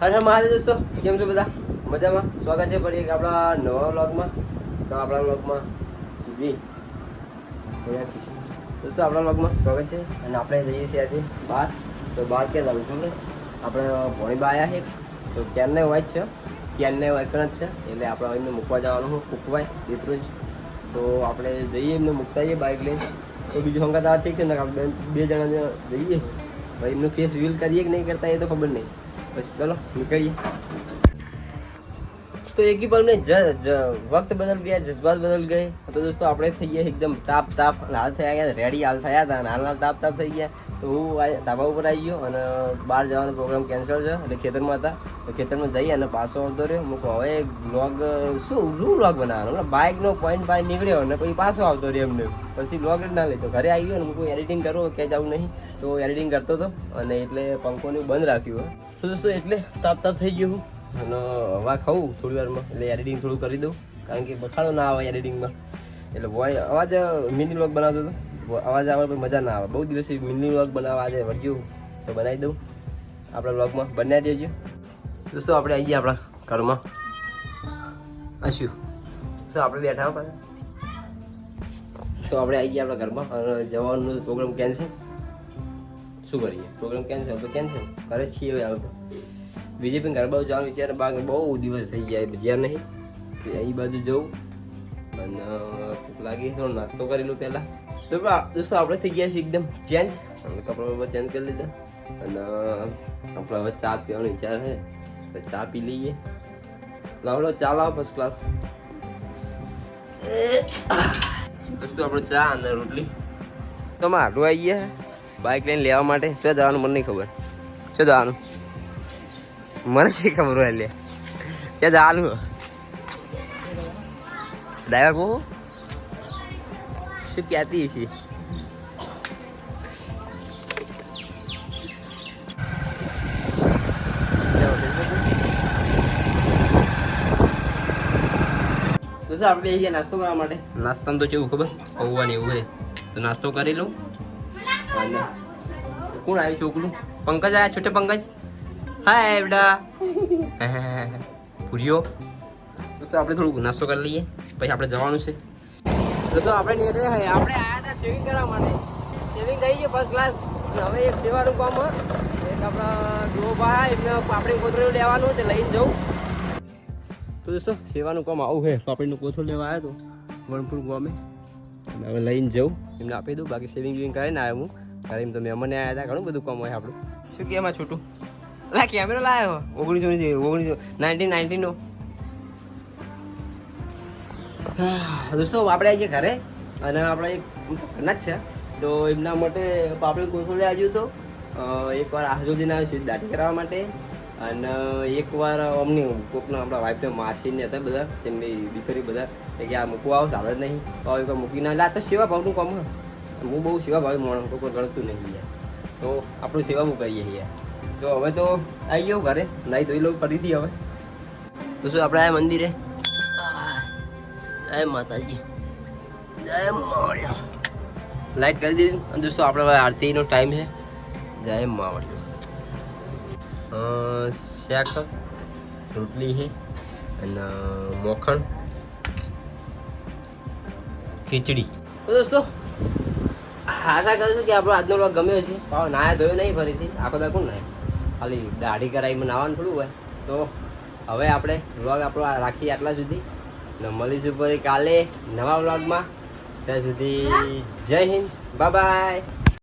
હર મહાદેવ દોસ્તો, કેમ છો બધા? મજામાં? સ્વાગત છે ફરી એક આપણા નવા બ્લોગમાં તો આપણા બ્લોગમાં જી દોસ્તો, આપણા બ્લોગમાં સ્વાગત છે. અને આપણે જઈએ છીએ આજે બહાર તો બહાર ક્યાં જવું છું આપણે ભોણી બા આવ્યા છે. તો ક્યારને વાંચ છે? ક્યારને વાંચણ જ છે? એટલે આપણે એમને મૂકવા જવાનું હું તેટલું જ તો આપણે જઈએ એમને મૂકતા જઈએ બાઇક લઈને. તો બીજું સંગાત આ ઠીક છે ને બે જણા જઈએ. ભાઈ એમનું ફેસ રિવીલ કરીએ કે નહીં કરતા એ તો ખબર નહીં. pues 个 તો એક પલ ને વખત બદલ ગયા જજ્બાત બદલ ગયે તો દોસ્તો, આપણે થઈ ગયા એકદમ તાપ તાપ, હાલ થયા ગયા રેડી હાલ થયા હતા હાલ હાલ તાપ તાપ થઈ ગયા. તો હું ધાબા ઉપર આવી ગયો અને બહાર જવાનો પ્રોગ્રામ કેન્સલ છે એટલે ખેતરમાં હતા. તો ખેતરમાં જઈએ અને પાછો આવતો રહ્યો. હું હવે બ્લોગ શું શું બ્લોગ બનાવવાનો? એટલે બાઇકનો પોઈન્ટ બાય નીકળ્યો અને પછી પાછો આવતો રહ્યો એમને. પછી બ્લોગ જ ના લેતો ઘરે આવી ગયો અને હું એડિટિંગ કરો, કે જવું નહીં. તો એડિટિંગ કરતો હતો અને એટલે પંખોને બંધ રાખ્યું તો દોસ્તો, એટલે તાપ તાપ થઈ ગયું હું. અને હવા ખાઉં થોડી વારમાં. એટલે એડિટિંગ થોડું કરી દઉં. કારણ કે બખાડો ના આવે એડિટિંગમાં એટલે વોય, અવાજ મિની વ્લોગ બનાવતો હતો. અવાજ આવે પણ મજા ના આવે. બહુ દિવસથી મિની વ્લોગ બનાવવા આજે વળગ્યું તો બનાવી દઉં આપણા વ્લોગમાં બનાવી દેજો દોસ્તો આપણે આવી ગયા આપણા ઘરમાં? અશ્યુ શું આપણે બેઠા પાછા? તો આપણે આવી ગયા આપણા ઘરમાં? અને જવાનો પ્રોગ્રામ કેન્સલ શું કરીએ? પ્રોગ્રામ કેન્સલ તો કેન્સલ ઘરે છીએ હવે હાલ તો બીજેપી ગરબા બાજુ જવાનું વિચાર બાકી બહુ દિવસ થઈ ગયા જ્યાં નહીં એ બાજુ જવું અને લાગી થોડો નાસ્તો કરી લઉં પહેલાં તો દોસ્તો આપણે થઈ ગયા છીએ એકદમ ચેન્જ અને કપડા ચેન્જ કરી લીધા અને આપણે હવે ચા પીવાનો વિચાર છે તો ચા પી લઈએ લાવડો ચા લાવો ફર્સ્ટ ક્લાસ દોસ્તો આપણે ચા અને રોટલી તો માં આટલું આવી ગયા બાઇક લઈને લેવા માટે ચો જવાનું મને નહીં ખબર ચો જવાનું મને શી ખબર હોય લે. ત્યાં ચાલુ ડ્રાઈવર કહું શું કહેતી છે દોસ્તો આપણે અહીંયા નાસ્તો કરવા માટે. નાસ્તામાં તો કેવું ખબર? પૌવાની એવું હોય તો નાસ્તો કરી લઉં. અને કોણ આવ્યું ચોકલું? પંકજ આવ્યા? છોટે પંકજ? હાય એવડા પૂરીઓ. તો આપણે થોડુંક નાસ્તો કરી લઈએ. પછી આપણે જવાનું છે. તો આપણે નીકળ્યા હે. આપણે આયા હતા સેવિંગ કરવા માટે. સેવિંગ થઈ ગઈ ફર્સ્ટ ક્લાસ હવે એક સેવાનું કામ. એક આપણા ડો ભાઈ એમને પાપડી કોથળું લેવાનું તે લઈને જવું. તો દોસ્તો સેવાનું કામ આવું છે પાપડીનું કોથળું લેવા આવ્યો હતો વણપુર ગામે. અને હવે લઈને જવું. એમને આપી દઉં. બાકી સેવિંગ વિવિંગ કરીને આવ્યો હું. ત્યારે એમ તો મહેમાને આવ્યા હતા. ઘણું બધું કામ હોય આપણું. શું કે એમાં છોટું? લા, કેમેરો લાવ્યો ઓગણીસો ની ઓગણીસો નાઇન્ટીન નાઇન્ટીનો દોસ્તો, આપણે આવીએ ઘરે અને આપણે એક ઘરના જ છે. તો એમના માટે પાપડી કોથળે આવ્યું તો એકવાર આહજુદ્દીન આવ્યો છે દાઢી કરાવવા માટે. અને એકવાર અમને કોકના આપણા વાઈફને માસીને હતા બધા, તેમની દીકરી બધા કે આ મૂકવા આવો, ચાલે જ નહીં. તો એકવાર મૂકી ના લા. તો સેવા ભાવનું કામ હું બહુ સેવા ભાવી માણસ કોઈ ગણતું નહીં યાર. તો આપણું સેવા મૂકાઈએ યાર. તો હવે તો આવી ગયો ઘરે. નહીં ધોઈ લઉં ફરીથી હવે. તો શું, આપણે આ મંદિરે? જય માતાજી. જય માવડિયા લાઈટ કરી દીધી. અને દોસ્તો, આપણે હવે આરતીનો ટાઈમ છે. જય માવડિયો શાક, રોટલી છે અને મોખણ, ખીચડી. તો દોસ્તો આશા કરું છું કે આપણો આજનો વ્લોગ ગમ્યો છે. પાવ નાયા ધોયો નહીં ફરીથી. આખો દા કોણ નાય? ખાલી દાઢી કરાવીમાં નાવાનું થોડું હોય. તો હવે આપણે વ્લોગ આપણો રાખીએ આટલા સુધી. ને મળીશું પછી કાલે નવા વ્લોગમાં ત્યાં સુધી જય હિન્દ. Bye bye